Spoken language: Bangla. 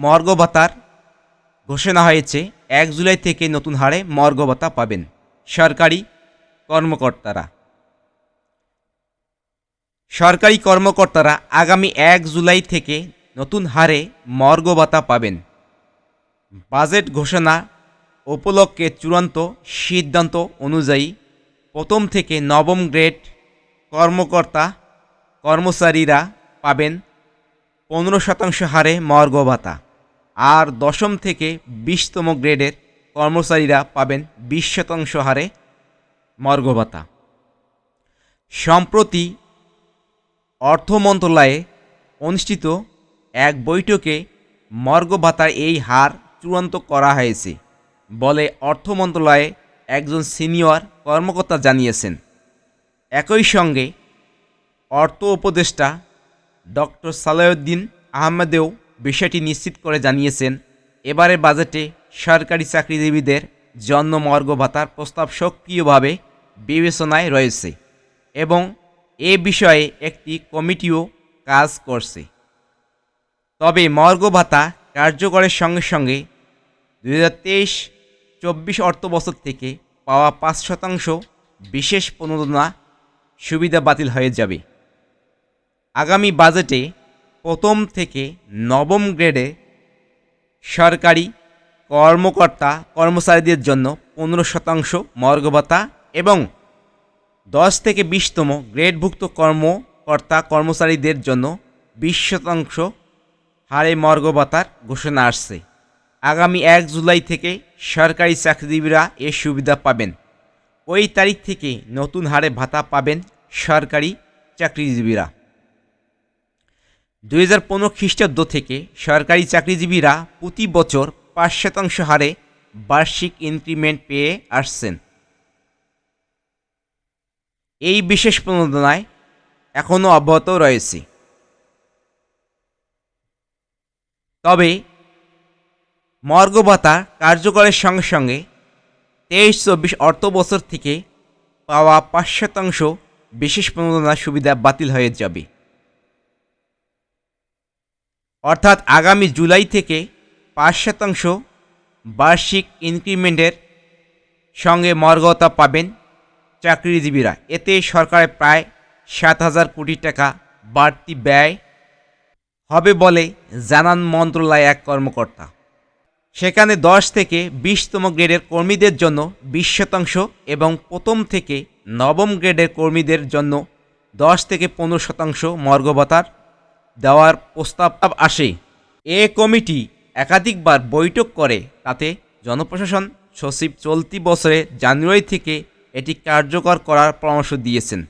মর্গ ভাতার ঘোষণা হয়েছে, এক জুলাই থেকে নতুন হারে মর্গ ভাতা পাবেন সরকারি কর্মকর্তারা। সরকারি কর্মকর্তারা আগামী এক জুলাই থেকে নতুন হারে মর্গ ভাতা পাবেন। বাজেট ঘোষণা উপলক্ষে চূড়ান্ত সিদ্ধান্ত অনুযায়ী প্রথম থেকে নবম গ্রেড কর্মকর্তা কর্মচারীরা পাবেন পনেরো শতাংশ হারে মর্গ ভাতা আর দশম থেকে বিশতম গ্রেডের কর্মচারীরা পাবেন বিশ শতাংশ হারে মর্গ ভাতা সম্প্রতি অর্থ মন্ত্রণালয়ে অনুষ্ঠিত এক বৈঠকে মর্গ ভাতার এই হার চূড়ান্ত করা হয়েছে বলে অর্থ মন্ত্রণালয়ে একজন সিনিয়র কর্মকর্তা জানিয়েছেন। একই সঙ্গে অর্থ উপদেষ্টা ডক্টর সালাউদ্দিন আহমেদেও বিষয়টি নিশ্চিত করে জানিয়েছেন, এবারের বাজেটে সরকারি চাকরিজীবীদের জন্য মর্গ, ভাতার প্রস্তাব সক্রিয়ভাবে বিবেচনায় রয়েছে এবং এ বিষয়ে একটি কমিটিও কাজ করছে। তবে মর্গ, ভাতা কার্যকরের সঙ্গে সঙ্গে দুই হাজার তেইশ চব্বিশ অর্থ বছর থেকে পাওয়া পাঁচ শতাংশ বিশেষ প্রণোদনা সুবিধা বাতিল হয়ে যাবে। আগামী বাজেটে প্রথম থেকে নবম গ্রেডে সরকারি কর্মকর্তা কর্মচারীদের জন্য পনেরো শতাংশ মর্গ ভাতা এবং দশ থেকে বিশতম গ্রেডভুক্ত কর্মকর্তা কর্মচারীদের জন্য বিশ শতাংশ হারে মর্গ ভাতার ঘোষণা আসছে। আগামী এক জুলাই থেকে সরকারি চাকরিজীবীরা এ সুবিধা পাবেন। ওই তারিখ থেকে নতুন হারে ভাতা পাবেন সরকারি চাকরিজীবীরা। দুই হাজার পনেরো খ্রিস্টাব্দ থেকে সরকারি চাকরিজীবীরা প্রতি বছর পাঁচ শতাংশ হারে বার্ষিক ইনক্রিমেন্ট পেয়ে আসছেন। এই বিশেষ প্রণোদনায় এখনও অব্যাহত রয়েছে। তবে মর্গ ভাতা কার্যকরের সঙ্গে সঙ্গে তেইশ চব্বিশ অর্থ বছর থেকে পাওয়া পাঁচ শতাংশ বিশেষ প্রণোদনার সুবিধা বাতিল হয়ে যাবে। অর্থাৎ আগামী জুলাই থেকে পাঁচ শতাংশ বার্ষিক ইনক্রিমেন্টের সঙ্গে মর্গতা পাবেন চাকরিজীবীরা। এতে সরকারের প্রায় সাত হাজার কোটি টাকা বাড়তি ব্যয় হবে বলে জানান মন্ত্রণালয় এক কর্মকর্তা। সেখানে দশ থেকে বিশতম গ্রেডের কর্মীদের জন্য বিশ শতাংশ এবং প্রথম থেকে নবম গ্রেডের কর্মীদের জন্য দশ থেকে পনেরো শতাংশ মর্গবতার দেওয়ার প্রস্তাব আসে। এ কমিটি একাধিকবার বৈঠক করে, তাতে জনপ্রশাসন সচিব চলতি বছরে জানুয়ারি থেকে এটি কার্যকর করার পরামর্শ দিয়েছেন।